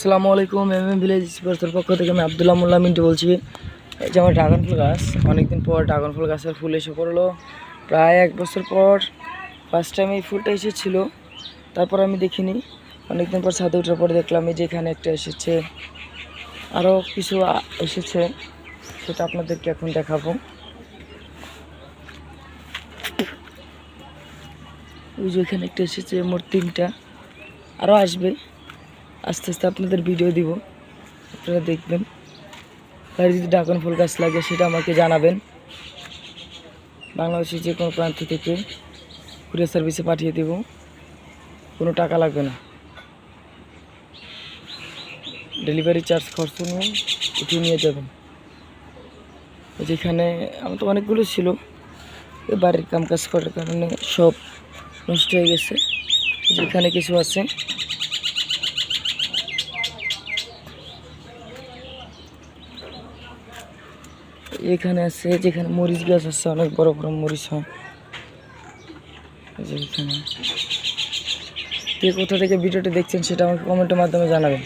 আসসালামু আলাইকুম, M M village স্পোর্টসের পক্ষ থেকে আমি আবদুল্লাহ মোল্লা মিন্টু বলছি। এই যে আমার ড্রাগন ফুল গাছ, অনেকদিন পর ড্রাগন ফুল গাছের ফুল এসে পড়ল। প্রায় এক বছর পর ফার্স্ট টাইম এই ফুলটা এসেছিল। তারপর আমি দেখিনি। অনেকদিন পর ছাদে ওঠার পর দেখলাম এই যে এখানে একটা এসেছে। আরও কিছু এসেছে। সেটা আপনাদেরকে এখন দেখাবো। ওই যে এখানে একটা এসেছে মোট তিনটা। আরও আসবে। আস্তে আস্তে আপনাদের ভিডিও দিব। আপনারা দেখবেন। আর যদি ডাকন ফুল গাছ লাগে, সেটা আমাকে জানাবেন। বাংলাদেশের যে কোনো প্রান্ত থেকে কুরিয়ার সার্ভিসে পাঠিয়ে দেব। কোনো টাকা লাগবে না। ডেলিভারি চার্জ খরচ নিয়ে উঠিয়ে নিয়ে যাবেন। যেখানে আমার তো অনেকগুলো ছিল। বাড়ির কাম কাজ করার কারণে সব নষ্ট হয়ে গেছে। যেখানে কিছু আছে। এখানে আছে, যেখানে মরিচ গাছ আছে, অনেক বড় বড় মরিচ হয়। এখানে। কোথা থেকে ভিডিওটি দেখছেন সেটা আমাকে কমেন্টের মাধ্যমে জানাবেন।